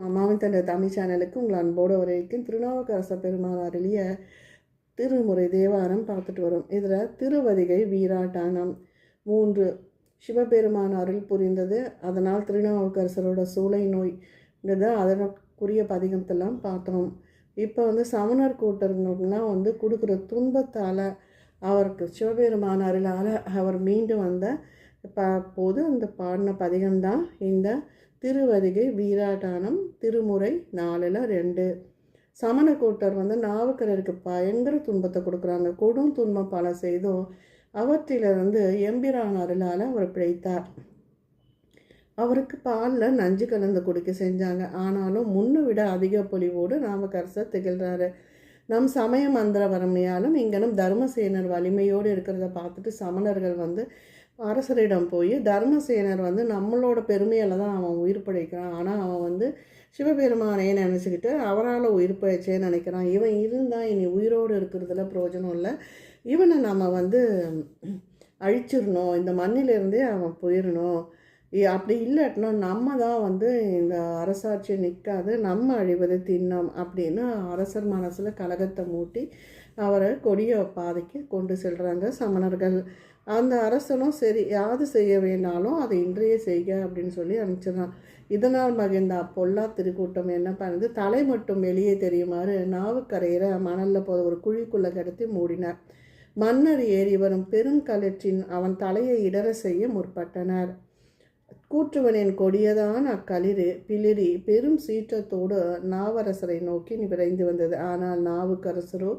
மாமன் தந்தை தமிழ் சேனலுக்கு உங்கள் அன்போடு வரைக்கும் திருநாவுக்கரச பெருமாள் அருளிய திருமுறை தேவாரம் பார்த்துட்டு வரும். இதில் திருவதிகை வீராட்டானம் மூன்று சிவபெருமான் அருள் புரிந்தது. அதனால் திருநாவுக்கரசரோட சூளை நோய்ங்கிறது அதற்குரிய பதிகத்தெல்லாம் பார்த்தோம். இப்போ வந்து சமணர் கூட்டங்கள்லாம் வந்து கொடுக்குற துன்பத்தால் அவருக்கு சிவபெருமான் அருளால் அவர் மீண்டு வந்த ப போது அந்த பாடின பதிகம்தான் இந்த திருவதிகை வீராட்டானம் திருமுறை நாலில் ரெண்டு. சமண கூட்டர் வந்து நாவுக்கரருக்கு பயங்கர துன்பத்தை கொடுக்குறாங்க. கொடும் துன்பம் பல செய்தும் அவற்றிலிருந்து எம்பிரான் அருளால் அவர் பிழைத்தார். அவருக்கு பாலில் நஞ்சு கலந்து குடிக்க செஞ்சாங்க. ஆனாலும் முன்னை விட அதிக பொலிவோடு நாமக்கரசர் திகழ்கிறாரு நம் சமய மந்திர வறுமையாலும் இங்கனும் தர்மசேனர் வலிமையோடு இருக்கிறத பார்த்துட்டு சமணர்கள் வந்து அரசரிடம் போய் தர்மசேனர் வந்து நம்மளோட பெருமையில் தான் அவன் உயிர் பிழைக்கிறான். ஆனால் அவன் வந்து சிவபெருமானே நினச்சிக்கிட்டு அவரால் உயிர் பிழைச்சேன்னு நினைக்கிறான். இவன் இருந்தால் இனி உயிரோடு இருக்கிறதுல பிரயோஜனம் இல்லை. இவனை நம்ம வந்து அழிச்சிடணும். இந்த மண்ணிலிருந்தே அவன் போயிடணும். அப்படி இல்லாட்டினா நம்ம தான் வந்து இந்த அரசாட்சி நிற்காது நம்ம அழிவது தின்னம் அப்படின்னு அரசர் மனசில் கலகத்தை மூட்டி அவரை கொடிய பாதைக்கு கொண்டு செல்கிறாங்க சமணர்கள். அந்த அரசனும் சரி யாது செய்ய வேணாலும் அதை இன்றைய செய்க அப்படின்னு சொல்லி அனுப்பிச்சிடறான். இதனால் மகிழ்ந்த பொல்லா திருக்கூட்டம் என்ன பண்ணுது? தலை மட்டும் வெளியே தெரியுமாறு நாவுக்கரையிற மணலில் போத ஒரு குழிக்குள்ளே கிடத்தி மூடினார். மன்னர் ஏறி வரும் பெருங்கலற்றின் அவன் தலையை இடர செய்ய முற்பட்டனர். கூற்றுவனின் கொடியதான அக்களிறு பிளிரி பெரும் சீற்றத்தோடு நாவரசரை நோக்கி விரைந்து வந்தது. ஆனால் நாவுக்கரசரோ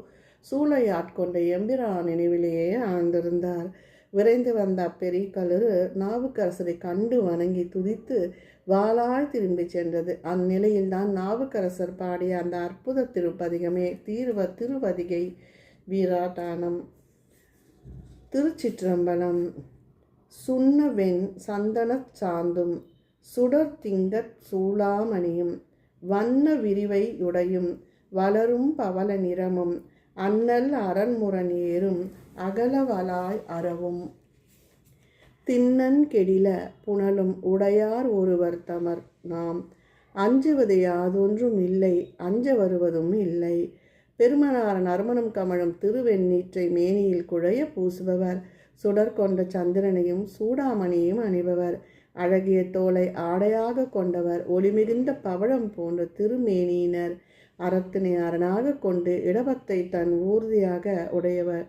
சூளை ஆட்கொண்ட எம்பிரா நினைவிலேயே ஆழ்ந்திருந்தார். விரைந்து வந்த அப்பெரிய களிறு நாவுக்கரசரை கண்டு வணங்கி துதித்து வாளாய் திரும்பி சென்றது. அந்நிலையில்தான் நாவுக்கரசர் பாடிய அந்த அற்புத திருப்பதிகமே தீர்வ திருவதிகை வீராட்டானம். திருச்சிற்றம்பலம். சுண்ணவெண் சந்தனச் சாந்தும் சுடர் திங்கட் சூளாமணியும் வண்ண விரிவை உடையும் வளரும் பவள நிறமும் அண்ணல் அரண்முரண் ஏறும் அகலவலாய் அறவும். தின்னன் கெடில புனலும் உடையார் ஒருவர் தமர். நாம் அஞ்சுவது யாதொன்றும் இல்லை அஞ்ச வருவதும் இல்லை. பெருமனார் நறுமணம் கமழும் திருவெண்ணீற்றை மேனியில் குழைய பூசுபவர். சுடர் கொண்ட சந்திரனையும் சூடாமணியையும் அணிபவர். அழகிய தோலை ஆடையாக கொண்டவர். ஒளிமிகுந்த பவழம் போன்ற திருமேனியினர். அறத்தினை அரணாக கொண்டு இடபத்தை தன் ஊர்தியாக உடையவர்.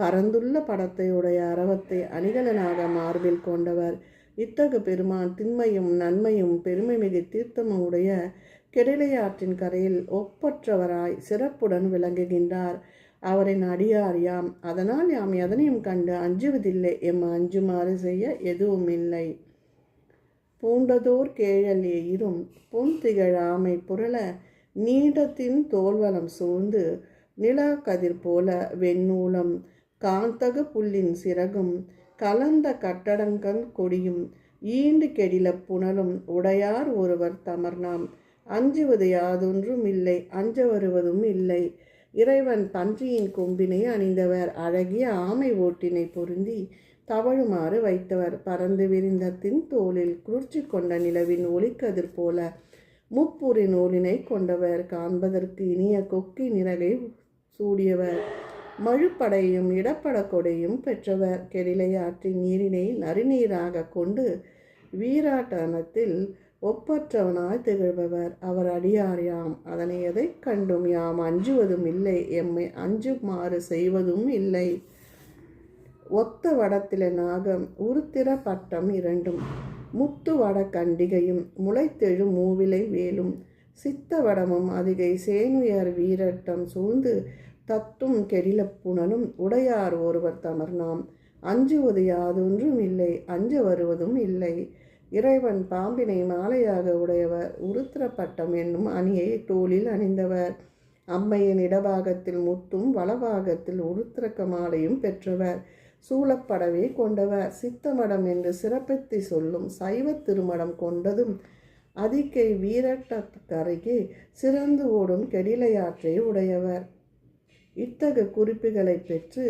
பரந்துள்ள படத்தையுடைய அறவத்தை அரவத்தை அணிகலனாக மார்பில் கொண்டவர். இத்தகு பெருமான் திண்மையும் நன்மையும் பெருமை மிகு தீர்த்தமும் உடைய கெடிலையாற்றின் கரையில் ஒப்பற்றவராய் சிறப்புடன் விளங்குகின்றார். அவரின் அடியார் யாம். அதனால் யாம் எதனையும் கண்டு அஞ்சுவதில்லை. எம் அஞ்சுமாறு செய்ய எதுவும் இல்லை பூண்டதோர் கேழல் எயிரும். புன்திகழாமை புரள நீண்டத்தின் தோல்வலம் சூழ்ந்து நிலா கதிர் போல வெண்ணூலம் காந்தக புல்லின் சிறகும் கலந்த கட்டடங்கள் கொடியும் ஈண்டு கெடில புனலும் உடையார் ஒருவர் தமர்னாம் அஞ்சுவது யாதொன்றும் இல்லை அஞ்ச வருவதும் இல்லை. இறைவன் பன்றியின் கொம்பினை அணிந்தவர் அழகிய ஆமை ஓட்டினை பொருந்தி தவழுமாறு வைத்தவர். பறந்து விரிந்த தின் தோளில் குளிர்ச்சி கொண்ட நிலவின் ஒளிக்கதிர் போல முப்புரி நூலினை கொண்டவர். காண்பதற்கு இனிய கொக்கி நிறகை சூடியவர். மழுப்படையும் இடப்படக்கொடையும் பெற்றவர். பெற்றவர் கெடிலையாற்றின் நீரினை நறுநீராக கொண்டு வீராட்டனத்தில் ஒப்பற்றவனாய் திகழ்பவர். அவர் அடியார் யாம். அதனை எதை கண்டும் யாம்? அஞ்சுவதும் இல்லை. எம்மை அஞ்சுமாறு செய்வதும் இல்லை. ஒத்த வடத்தில நாகம் உருத்திர பட்டம் இரண்டும் முத்து வட கண்டிகையும் முளைத்தெழு மூவிலை வேலும் சித்த வடமும் அதிகை சேனுயர் வீரட்டம் சூழ்ந்து தத்தும் கெடில உடையார் ஒருவர் தமர் நாம் அஞ்சுவது யாதொன்றும் இல்லை அஞ்ச வருவதும் இல்லை. இறைவன் பாம்பினை மாலையாக உடையவர் உருத்திர பட்டம் என்னும் அணியை தோளில் அணிந்தவர். அம்மையின் இடபாகத்தில் முத்தும் வலபாகத்தில் உருத்திரக்க மாலையும் பெற்றவர். சூழப்படவே கொண்டவர் சித்தமடம் என்று சிறப்பித்து சொல்லும் சைவ திருமடம் கொண்டதும் அதிக்கை வீரட்டக்கரைக்கு சிறந்து ஓடும் கெடிலையாற்றை உடையவர். இத்தகு குறிப்புகளை பெற்று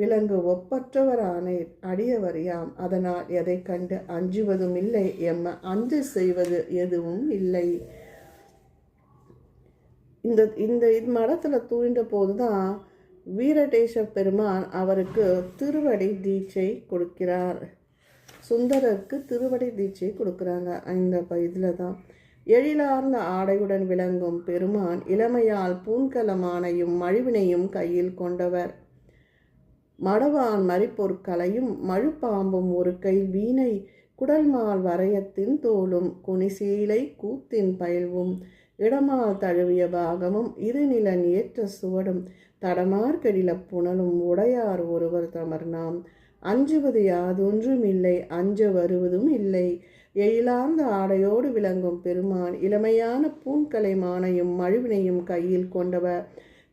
விலங்கு ஒப்பற்றவரான அடியவர் யாம் அதனால் எதை கண்டு அஞ்சுவதும் இல்லை எம்ம அஞ்சு செய்வது எதுவும் இல்லை. இந்த இந்த இது மடத்தில் தூண்ட போது தான் வீரடேச பெருமான் அவருக்கு திருவடி தீட்சை கொடுக்கிறார். சுந்தரருக்கு திருவடி தீட்சை கொடுக்குறாங்க. இந்த இதில் தான் எழிலார்ந்த ஆடையுடன் விளங்கும் பெருமான் இளமையால் பூன்கலமானையும் மழுவினையும் கையில் கொண்டவர். மடவான் மறிப்பொருட்களையும் மழுப்பாம்பும் ஒரு கை வீணை குடல்மால் வரையத்தின் தோலும் குனிசீலை கூத்தின் பயில்வும் இடமால் தழுவிய பாகமும் இருநிலன் ஏற்ற சுவடும் தடமார்கடில புனலும் உடையார் ஒருவர் தமர்னாம் அஞ்சுவது யாதொன்றும் இல்லை அஞ்ச வருவதும் இல்லை. எயிலார்ந்த ஆடையோடு விளங்கும் பெருமான் இளமையான பூங்கலை மானையும் மழுவினையும் கையில் கொண்டவர்.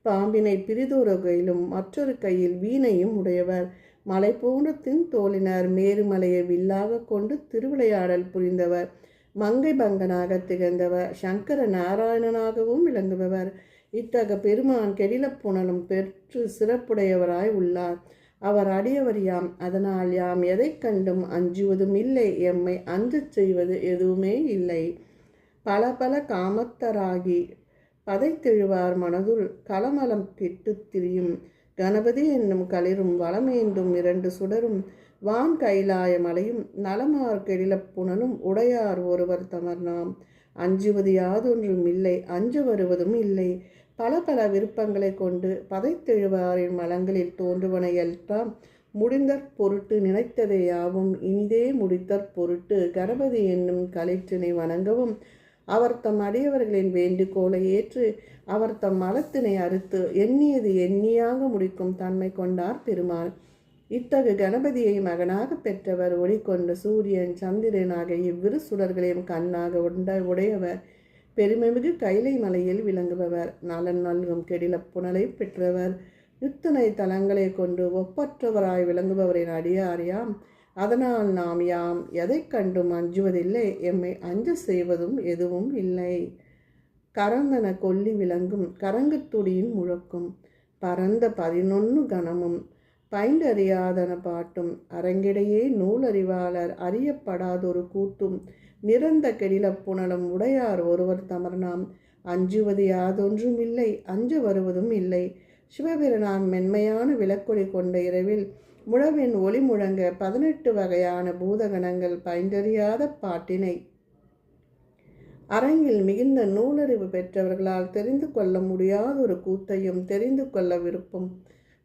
பாம்பினை பிரிதொரு கையிலும் மற்றொரு கையில் வீணையும் உடையவர். மலை போன்ற தின் தோளினர் மேருமலையை வில்லாக கொண்டு திருவிளையாடல் புரிந்தவர். மங்கை பங்கனாக திகழ்ந்தவர். சங்கர நாராயணனாகவும் விளங்குபவர். இத்தக பெருமான் கெடிலப் புனலும் பெற்று சிறப்புடையவராய் உள்ளார். அவர் அடியவர் யாம் அதனால் யாம் எதை கண்டும் அஞ்சுவதும் இல்லை எம்மை அஞ்சச் செய்வது எதுவுமே இல்லை. பல பல காமத்தராகி பதைத்தெழுவார் மனதுள் கலமலம் கெட்டு திரியும். கணபதி என்னும் களிரும் வளமேந்தும் இரண்டு சுடரும். வான் கைலாய மலையும் நலமார் கெடிலப் புனலும் உடையார் ஒருவர் தமர்னாம் அஞ்சுவது யாதொன்றும் இல்லை அஞ்சு வருவதும் இல்லை. பல பல விருப்பங்களை கொண்டு பதைத்தெழுவாரின் மலங்களில் தோன்றுவன எல்லாம் முடிந்தற் பொருட்டு நினைத்ததை யாவும் இனிதே முடித்தற் பொருட்டு கணபதி என்னும் கலைற்றினை வணங்கவும் அவர் தம் அடியவர்களின் வேண்டுகோளை ஏற்று அவர் தம் மலத்தினை அறுத்து எண்ணியது எண்ணியாக முடிக்கும் தன்மை கொண்டார் பெருமாள். இத்தகு கணபதியை மகனாக பெற்றவர் ஒளி கொண்ட சூரியன் சந்திரன் ஆகிய இவ்விரு சுடர்களையும் கண்ணாக உண்ட உடையவர் பெருமைமிகு கைலை மலையில் விளங்குபவர். நலன் நல்கும் கெடில புனலை பெற்றவர். இத்தனை தலங்களை கொண்டு ஒப்பற்றவராய் விளங்குபவரின் அடியாரியாம் அதனால் நாம் யாம். எதை கண்டும் அஞ்சுவதில்லை. எம்மை அஞ்ச செய்வதும் எதுவும் இல்லை. கரந்தன கொல்லி விளங்கும். கரங்குத்துடியின் முழக்கும். பரந்த பதினொன்று கணமும். பைந்தறியாதன பாட்டும் அரங்கிடையே நூலறிவாளர் அறியப்படாதொரு கூத்தும் நிறந்த கெடில புனலும் உடையார் ஒருவர் தமர்னாம் அஞ்சுவது யாதொன்றும் இல்லை அஞ்சு வருவதும் இல்லை. சிவபிரனான் மென்மையான விளக்கொடி கொண்ட இரவில் முழவின் ஒளி முழங்க பதினெட்டு வகையான பூதகணங்கள் பயந்தறியாத பாட்டினை. அரங்கில் மிகுந்த நூலறிவு பெற்றவர்களால் தெரிந்து கொள்ள முடியாத ஒரு கூத்தையும் தெரிந்து கொள்ள விருப்பம்.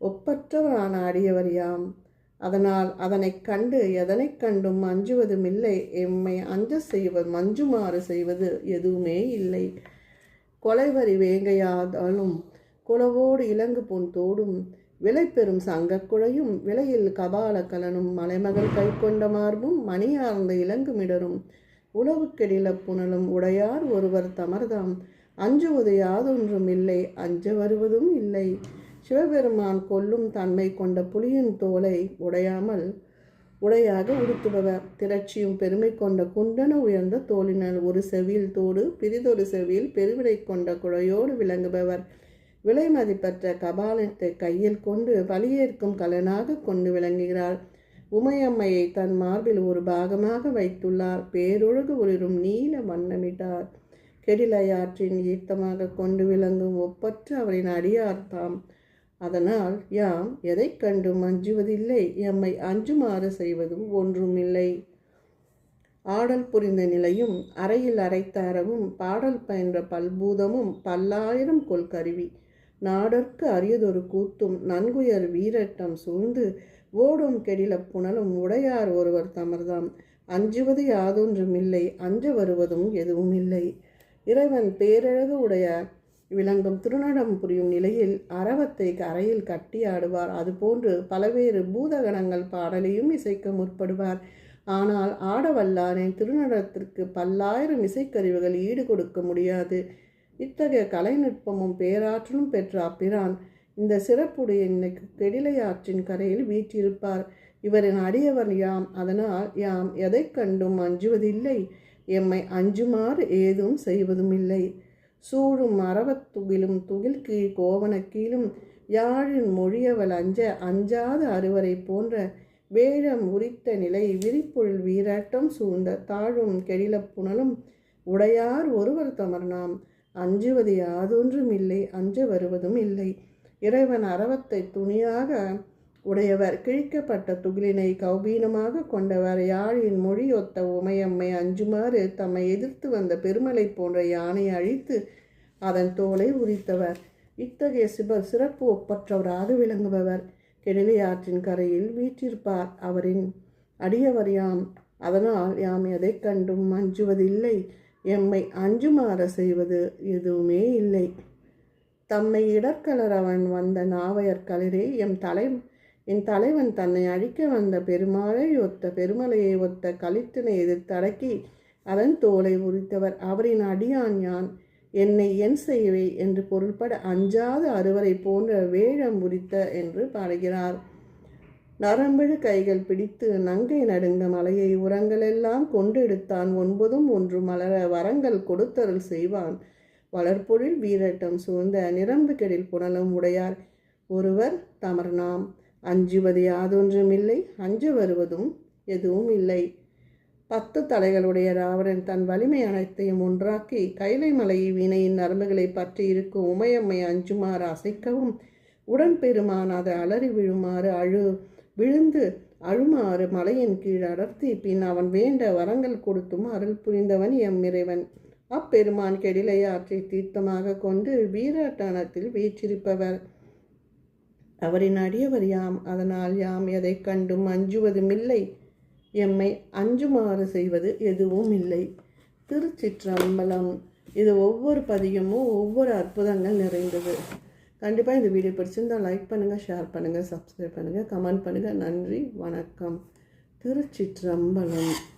ஒப்பற்றவரான அடியவர் யாம் அதனால் அதனை கண்டு எதனை கண்டும் அஞ்சுவதும் இல்லை எம்மை அஞ்ச செய்வது மஞ்சுமாறு செய்வது எதுவுமே இல்லை. கொலைவரி வேங்கையாதாலும் குளவோடு இலங்கு பொன் தோடும். விலை பெறும் சங்கக்குழையும் விலையில் கபால கலனும். மலைமகள் கை கொண்ட மார்பும் மணியார்ந்த இலங்குமிடரும் உளவுக்கெடில புனலும் உடையார் ஒருவர் தமர்தாம். அஞ்சுவது யாதொன்றும் இல்லை அஞ்ச வருவதும் இல்லை. சிவபெருமான் கொல்லும் தன்மை கொண்ட புலியின் தோலை உடையாமல் உடையாக உடுத்துபவர். திரட்சியும் பெருமை கொண்ட குண்டன உயர்ந்த தோளினால் ஒரு செவியில் தோடு பிரிதொரு செவியில் பெருவிடை கொண்ட குழையோடு விளங்குபவர். விலை மதிப்பற்ற கபாலத்தை கையில் கொண்டு பலியேற்கும் கலனாக கொண்டு விளங்குகிறார். உமையம்மையை தன் மார்பில் ஒரு பாகமாக வைத்துள்ளார். பேரொழுகு ஒளிரும் நீல வண்ணமிட்டார். கெடிலையாற்றின் ஈர்த்தமாக கொண்டு விளங்கும் ஒப்பற்ற அவரின் அடியார்த்தாம் அதனால் யாம் எதை கண்டும் அஞ்சுவதில்லை எம்மை அஞ்சுமாறு செய்வதும் ஒன்றுமில்லை. ஆடல் புரிந்த நிலையும் அறையில் அரைத்த அறவும் பாடல் பயின்ற பல்பூதமும் பல்லாயிரம் கொல் கருவி நாடற்கு அரியதொரு கூத்தும் நன்குயர் வீரட்டம் சூழ்ந்து ஓடும் கெடில புனலும் உடையார் ஒருவர் தமர்தாம். அஞ்சுவது யாதொன்றுமில்லை அஞ்ச வருவதும் எதுவும் இல்லை இறைவன் பேரழகு உடைய விளங்கும் திருநடம் புரியும் நிலையில் அரவத்தை கரையில் கட்டி ஆடுவார். அதுபோன்று பலவேறு பூதகணங்கள் பாடலையும் இசைக்க முற்படுவார். ஆனால் ஆடவல்லானே திருநடத்திற்கு பல்லாயிரம் இசைக்கருவிகள் ஈடு கொடுக்க முடியாது. இத்தகைய கலைநுட்பமும் பேராற்றலும் பெற்ற அப்பிரான் இந்த சிறப்புடைய இன்னைக்கு கெடிலையாற்றின் கரையில் வீற்றிருப்பார். இவரின் அடியவர் யாம்? அதனால் யாம் எதை கண்டும் அஞ்சுவதில்லை. எம்மை அஞ்சுமாறு ஏதும் செய்வதும் இல்லை சூழும் மரவத்துகிலும் துகில் கீழ் கோவணக்கீழும் யாழின் மொழியவள் அஞ்ச அஞ்சாத அறுவரை போன்ற வேழம் உரித்த நிலை விரிப்பொழில் வீராட்டம் சூழ்ந்த தாழும் கெடிலப் புனலும் உடையார் ஒருவர் தமர்னாம் அஞ்சுவது யாதொன்றும் இல்லை அஞ்ச வருவதும் இல்லை. இறைவன் அரவத்தை துணியாக உடையவர் கிழிக்கப்பட்ட துகிலினை கௌபீனமாக கொண்டவர் யாழின் மொழியொத்த உமையம்மை அஞ்சுமாறு தம்மை எதிர்த்து வந்த பெருமலை போன்ற யானை அழித்து அதன் தோலை உரித்தவர். இத்தகைய சிபர் சிறப்பு ஒப்பற்றவராக விளங்குபவர். கெடலி ஆற்றின் கரையில் வீற்றிருப்பார் அவரின் அடியவர் யாம். அதனால் யாம் எதை கண்டும் அஞ்சுவதில்லை. எம்மை அஞ்சுமாற செய்வது எதுவுமே இல்லை. தம்மை இடர்கலரவன் வந்த நாவையர் கலரே எம் தலை என் தலைவன் தன்னை அழிக்க வந்த பெருமாளை ஒத்த பெருமலையை ஒத்த கலித்தனை எதிர்த்தடக்கி அதன் தோலை உரித்தவர். அவரின் அடியான் யான்? என்னை என் செய்வே என்று பொருள்பட அஞ்சாத அறுவரை போன்ற வேழம் உரித்த என்று பாடுகிறார். நரம்பிழு கைகள் பிடித்து நங்கை நடுங்க மலையை உரங்களெல்லாம் கொண்டெடுத்தான். ஒன்பதும் ஒன்று மலர வரங்கள் கொடுத்தருள் செய்வான். வளர்பொழில் வீரட்டம் சூழ்ந்த நிரம்பு கெடில் புனலும் உடையார். ஒருவர் தமர்நாம் அஞ்சுவது யாதொன்றும் இல்லை அஞ்ச வருவதும் எதுவும் இல்லை. பத்து தலைகளுடைய ராவணன் தன் வலிமை அனைத்தையும் ஒன்றாக்கி கைலை மலை வீணையின் நரம்புகளை பற்றி இருக்கும் உமையம்மை அஞ்சுமாறு அசைக்கவும் உடன் பெருமான் அதை அலறி விழுமாறு அழு விழுந்து அழுமாறு மலையின் கீழ் அடர்த்தி பின் அவன் வேண்ட வரங்கள் கொடுத்தும் அருள் புரிந்தவன் எம்மிறைவன் அப்பெருமான் கெடிலையாற்றை தீர்த்தமாக கொண்டு வீராட்டானத்தில் வீற்றிருப்பவர். அவரின் அடியவர் யாம் அதனால் யாம் எதை கண்டும் அஞ்சுவதுமில்லை. எம்மை அஞ்சுமாறு செய்வது எதுவும் இல்லை திருச்சிற்றம்பலம். இது ஒவ்வொரு பதியமும் ஒவ்வொரு அற்புதங்கள் நிறைந்தது. கண்டிப்பாக இந்த வீடியோ பிடிச்சிருந்தால் லைக் பண்ணுங்கள் ஷேர் பண்ணுங்கள் சப்ஸ்கிரைப் பண்ணுங்கள் கமெண்ட் பண்ணுங்கள் நன்றி வணக்கம். திருச்சிற்றம்பலம்.